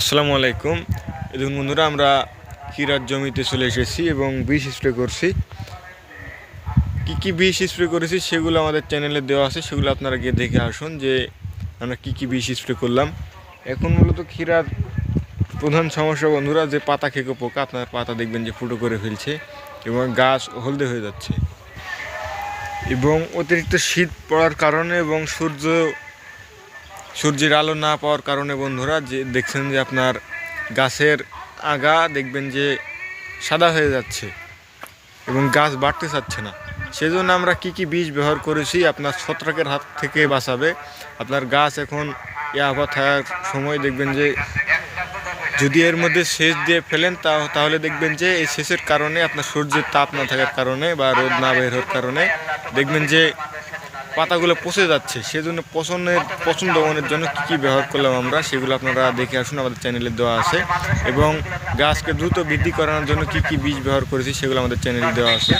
আসসালামু আলাইকুম। দেখুন বন্ধুরা, আমরা ক্ষীরার জমিতে চলে এসেছি এবং বিষ স্প্রে করছি। কি কি বিষ স্প্রে করেছি সেগুলো আমাদের চ্যানেলে দেওয়া আছে, সেগুলো আপনারা গিয়ে দেখে আসুন যে আমরা কি কি বিষ স্প্রে করলাম। এখন মূলত ক্ষীরার প্রধান সমস্যা বন্ধুরা, যে পাতা খেকো পোকা, আপনার পাতা দেখবেন যে ফুটো করে ফেলছে এবং গাছ হলদে হয়ে যাচ্ছে। এবং অতিরিক্ত শীত পড়ার কারণে এবং সূর্য সূর্যের আলো না পাওয়ার কারণে বন্ধুরা যে দেখছেন যে আপনার গাছের আগা দেখবেন যে সাদা হয়ে যাচ্ছে এবং গাছ বাড়তে চাচ্ছে না। সেজন্য আমরা কি কি বীজ ব্যবহার করেছি আপনার ছত্রাকের হাত থেকে বাঁচাবে। আপনার গাছ এখন এ আবহাওয়া থাকার সময় দেখবেন যে যদি এর মধ্যে সেচ দিয়ে ফেলেন তাহলে দেখবেন যে এই সেচের কারণে আপনার সূর্যের তাপ না থাকার কারণে বা রোদ না বের হওয়ার কারণে দেখবেন যে পাতাগুলো পচে যাচ্ছে, সেজন্য পছন্দের পছন্দ মনের জন্য কী কী ব্যবহার করলাম আমরা সেগুলো আপনারা দেখে আসুন, আমাদের চ্যানেলে দেওয়া আছে। এবং গাছকে দ্রুত বৃদ্ধি করানোর জন্য কী কী বীজ ব্যবহার করেছি সেগুলো আমাদের চ্যানেলে দেওয়া আছে।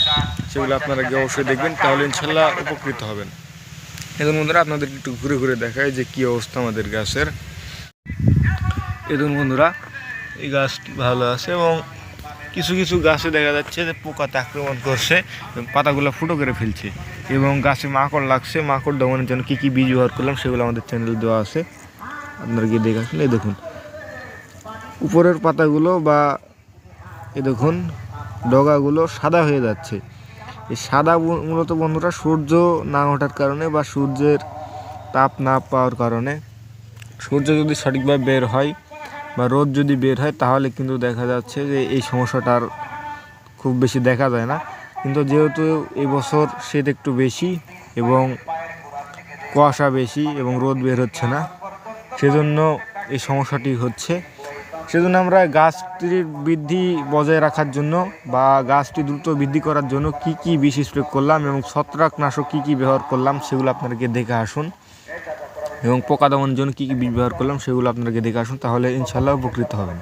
সেগুলো আপনারা গিয়ে অবশ্যই দেখবেন, তাহলে ইনশাল্লাহ উপকৃত হবেন। এখন বন্ধুরা, আপনাদের একটু ঘুরে ঘুরে দেখায় যে কী অবস্থা আমাদের গাছের। দেখুন বন্ধুরা, এই গাছটি ভালো আছে এবং কিছু কিছু গাছে দেখা যাচ্ছে যে পোকাতে আক্রমণ করছে, পাতাগুলো ফুটো করে ফেলছে। এবং গাছে মাকড় লাগছে, মাকড় দমনের জন্য কী কী বীজ ব্যবহার করলাম সেগুলো আমাদের চ্যানেলে দেওয়া আছে। আপনারা গিয়ে দেখে আসুন, এই দেখুন। উপরের পাতাগুলো বা এ দেখুন, ডগাগুলো সাদা হয়ে যাচ্ছে। এই সাদা মূলত বন্ধুরা সূর্য না ওঠার কারণে বা সূর্যের তাপ না পাওয়ার কারণে সূর্য যদি সঠিকভাবে বের হয় বা রোদ যদি বের হয়, তাহলে কিন্তু দেখা যাচ্ছে যে এই সমস্যাটার খুব বেশি দেখা যায় না। কিন্তু যেহেতু এবছর শীত একটু বেশি এবং কুয়াশা বেশি এবং রোদ বের হচ্ছে না, সেজন্য এই সমস্যাটি হচ্ছে। সেজন্য আমরা গাছটির বৃদ্ধি বজায় রাখার জন্য বা গাছটি দ্রুত বৃদ্ধি করার জন্য কি কি বিষ স্প্রে করলাম এবং ছত্রাকনাশক কী কী ব্যবহার করলাম, সেগুলো আপনাদেরকে দেখে আসুন। এবং পোকা দমনের জন্য কী কী বীজ ব্যবহার করলাম সেগুলো আপনাদেরকে দেখে আসুন, তাহলে ইনশাল্লাহ উপকৃত হবেন।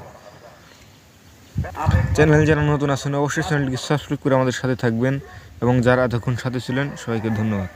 চ্যানেল যারা নতুন আছেন, অবশ্যই চ্যানেলটিকে সাবস্ক্রাইব করে আমাদের সাথে থাকবেন এবং যারা এতক্ষণ সাথে ছিলেন, সবাইকে ধন্যবাদ।